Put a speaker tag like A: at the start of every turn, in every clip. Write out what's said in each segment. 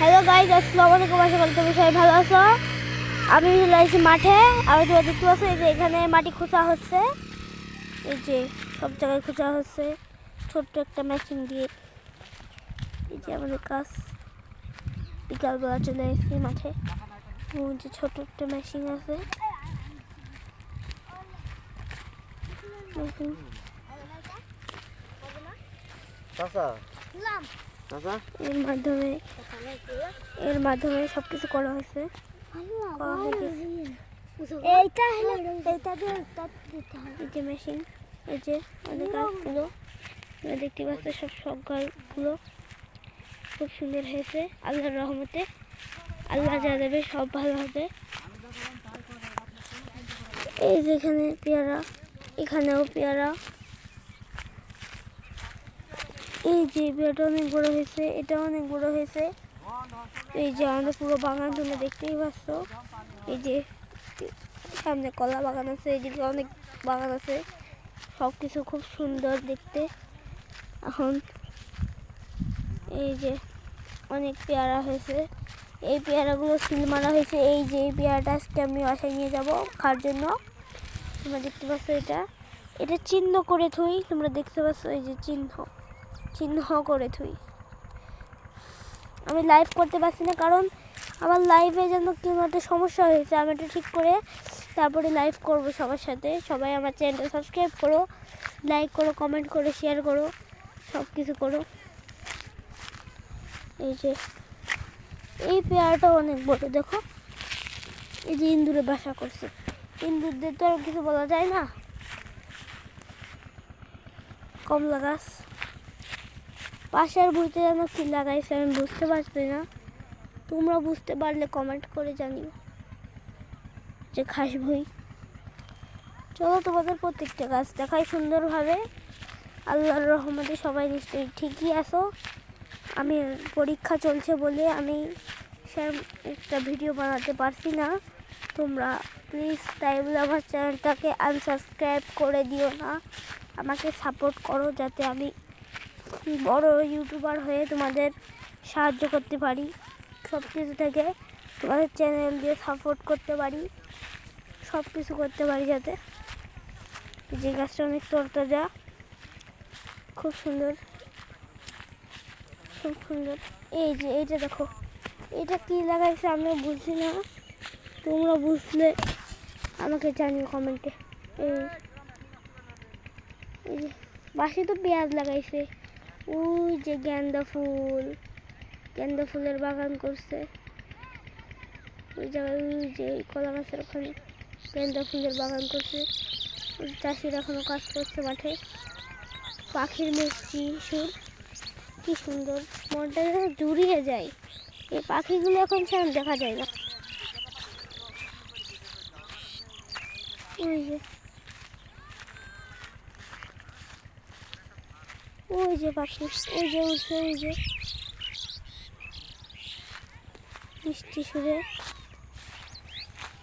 A: Hello guys আসসালামু আলাইকুম। আশা করি তুমি সবাই ভালো আছো। আমি চলে মাঠে। আমি তোমার দেখতে পাচ্ছ এই যে এখানে মাটি খোঁচা হচ্ছে। এই যে সব জায়গায় খোঁচা হচ্ছে। ছোট্ট একটা মেশিন দিয়ে। এই যে আমাদের কাজ। বিকালবেলা চলে এসেছি মাঠে। যে ছোট একটা মেশিন আছে। মেশিন এর মাধ্যমে এর মাধ্যমে সব কিছু করা হয়েছে। করা হয়ে গেছে।
B: এইটা হলো এইটা দিয়ে এটা দিতে হবে।
A: এই যে মেশিন এই যে আমাদের গাছগুলো দেখতে পাচ্ছ সব সব গাছগুলো খুব সুন্দর হয়েছে। আল্লাহর রহমতে। আল্লাহ যা দেবে সব ভালো হবে। এই যেখানে পেয়ারা এখানেও পেয়ারা। এই যে পেয়ারাটা অনেক বড় হয়েছে, এটা অনেক বড় হয়েছে। এই যে আমাদের পুরো বাগান তোমরা দেখতেই পাচ্ছ। এই যে সামনে কলা বাগান আছে এদিকে অনেক বাগান আছে। সব কিছু খুব সুন্দর দেখতে। এখন এই যে অনেক পেয়ারা হয়েছে। এই পেয়ারাগুলো সিল মারা হয়েছে। এই যে এই পেয়ারাটা আজকে আমি বাসায় নিয়ে যাব খাওয়ার জন্য। তোমরা দেখতে পাচ্ছ এটা। এটা চিহ্ন করে থুই, তোমরা দেখতে পাচ্ছ এই যে চিহ্ন। চিহ্ন করে থুই। আমি লাইভ করতে পারছি না কারণ আমার লাইভে যেন কোনো একটা সমস্যা হয়েছে, আমি এটা ঠিক করে তারপরে লাইভ করব সবার সাথে। সবাই আমার চ্যানেলটা সাবস্ক্রাইব করো লাইক করো কমেন্ট করো শেয়ার করো সব কিছু করো। এই যে, এই পেয়ারটা অনেক বড়, দেখো। এই যে ইন্দুরে বাসা করছে। ইন্দুরদের তো আর কিছু বলা যায় না। কমলা গাছ। পাশের বইতে যেন কি লাগাইছে আমি বুঝতে পারছি না। তোমরা বুঝতে পারলে কমেন্ট করে জানিও। যে খাস বই চলো তোমাদের প্রত্যেকটা গাছ দেখাই সুন্দরভাবে। আল্লাহর রহমতে সবাই নিশ্চয়ই ঠিকই আছো। আমি পরীক্ষা চলছে বলে আমি সেরকম একটা ভিডিও বানাতে পারছি না। তোমরা প্লিজ তাই বলে আমার চ্যানেলটাকে আনসাবস্ক্রাইব করে দিও না। আমাকে সাপোর্ট করো যাতে আমি বড় ইউটিউবার হয়ে তোমাদের সাহায্য করতে পারি, সব কিছু থেকে তোমাদের চ্যানেল দিয়ে সাপোর্ট করতে পারি, সব কিছু করতে পারি যাতে। যে গাছটা অনেক তরতাজা খুব সুন্দর খুব সুন্দর। এই যে, এইটা দেখো, এটা কি লাগাইছে আমি বুঝছি না। তোমরা বুঝলে আমাকে জানিও কমেন্টে এই বাসে তো পেঁয়াজ লাগাইছে। ওই যে গেন্দা ফুল, গেন্দা ফুলের বাগান করছে। ওই জায়গায় ওই যে কলা গাছের ওখানে গেন্দা ফুলের বাগান করছে। চাষিরা এখনও কাজ করছে মাঠে। পাখির মিষ্টি, সুর, কি সুন্দর। মনটা যেন জুড়িয়ে যায়। এই পাখিগুলো এখন সেরকম দেখা যায় না। ওই যে ওই যে পাখি ওই যে উঠছে ওই যে মিষ্টি সুরে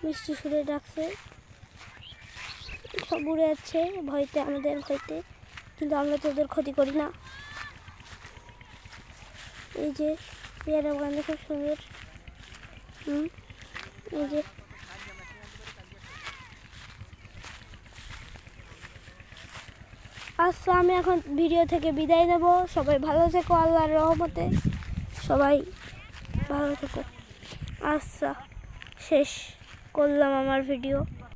A: মিষ্টি সুরে ডাকছে সব উড়ে যাচ্ছে ভয়তে আমাদের ভয়তে কিন্তু আমরা তো ওদের ক্ষতি করি না এই যে পেয়ারা বাগানটা খুব সুন্দর হুম এই যে আচ্ছা আমি এখন ভিডিও থেকে বিদায় নেব। সবাই ভালো থেকো, আল্লাহর রহমতে। সবাই ভালো থেকো। আচ্ছা শেষ করলাম আমার ভিডিও